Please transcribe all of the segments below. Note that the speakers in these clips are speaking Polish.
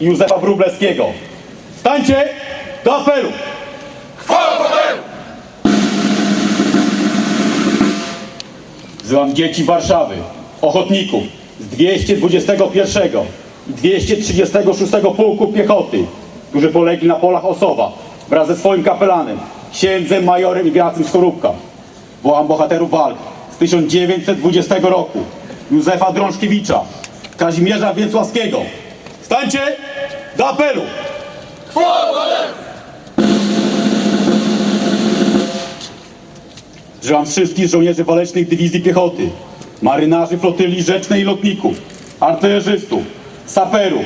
I Józefa Wróblewskiego. Stańcie do apelu! Wzywam dzieci Warszawy, ochotników z 221 i 236 Pułku Piechoty, którzy polegli na polach Osowa wraz ze swoim kapelanem, księdzem majorem Ignacym Skorupka. Wołam bohaterów walk z 1920 roku, Józefa Drążkiewicza, Kazimierza Więcławskiego. Stańcie do apelu! Wzywam wszystkich żołnierzy walecznych Dywizji Piechoty, marynarzy flotyli rzecznej i lotników, artylerzystów, saperów,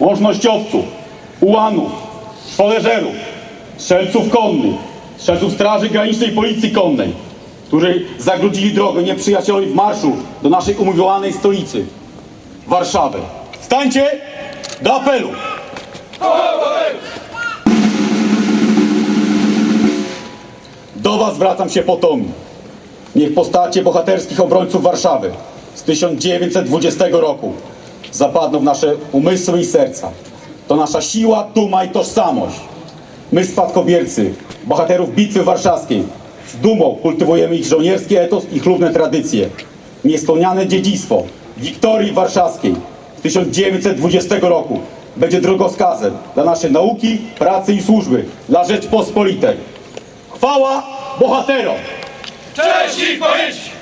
łącznościowców, ułanów, szwoleżerów, strzelców konnych, strzelców Straży Granicznej Policji Konnej, którzy zagrudzili drogę nieprzyjacielowi w marszu do naszej umówionej stolicy, Warszawy. Stańcie do apelu! Do Was zwracam się potomni. Niech postacie bohaterskich obrońców Warszawy z 1920 roku zapadną w nasze umysły i serca. To nasza siła, duma i tożsamość. My spadkobiercy, bohaterów Bitwy Warszawskiej, z dumą kultywujemy ich żołnierski etos i chlubne tradycje. Niespełniane dziedzictwo Wiktorii Warszawskiej 1920 roku będzie drogowskazem dla naszej nauki, pracy i służby dla Rzeczpospolitej. Chwała bohaterom! Cześć ich pamięci!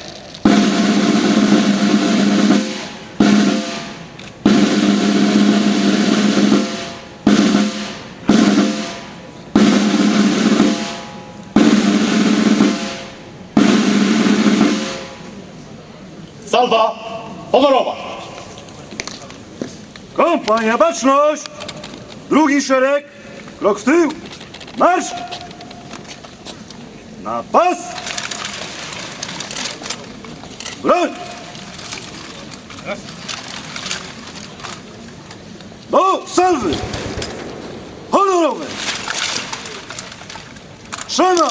Salwa honorowa! Kompania baczność! Drugi szereg, krok w tył, marsz! Na pas! Broń! Do salwy! Honorowe! Szana!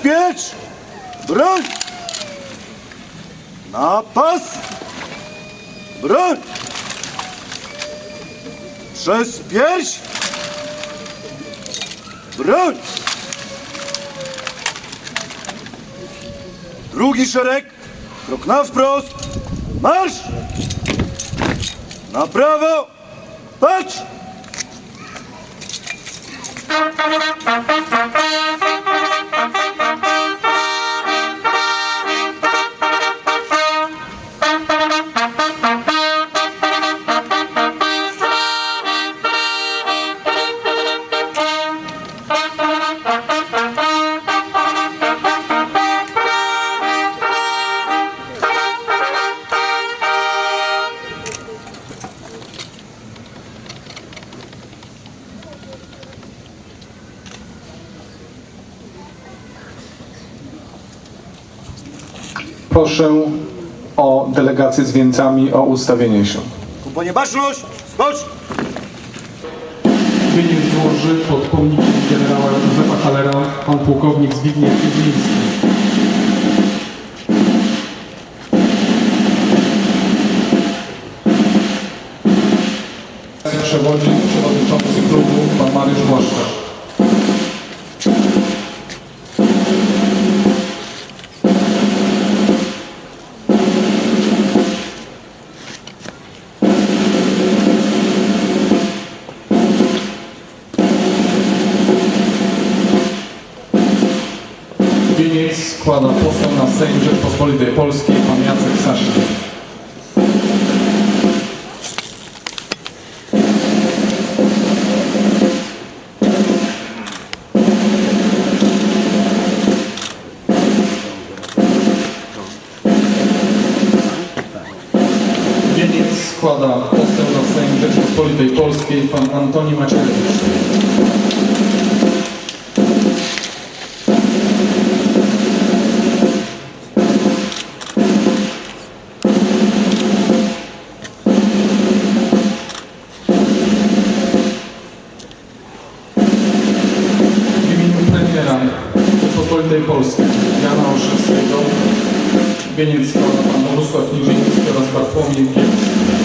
Zabezpiecz! Broń! Na! Broń! Przez pierś! Broń! Drugi szereg, krok na wprost, marsz! Na prawo, patrz! Proszę o delegację z wieńcami o ustawienie się. Kompanie baczność, skocz! Wieniec złoży pod pomnikiem generała Józefa Halera pan pułkownik Zbigniew Wiedźmiński. Przewodzi przewodniczący klubu pan Mariusz Błaszczak. Wieniec składa poseł na Sejm Rzeczpospolitej Polskiej pan Jacek. Wieniec składa poseł na Sejm Rzeczpospolitej Polskiej pan Antoni Macierewicz. Rzeczpospolitej Polskiej Jana Olszewskiego. Wieniec składa pan Bogusław Niżyński oraz Bartłomiej Gielc.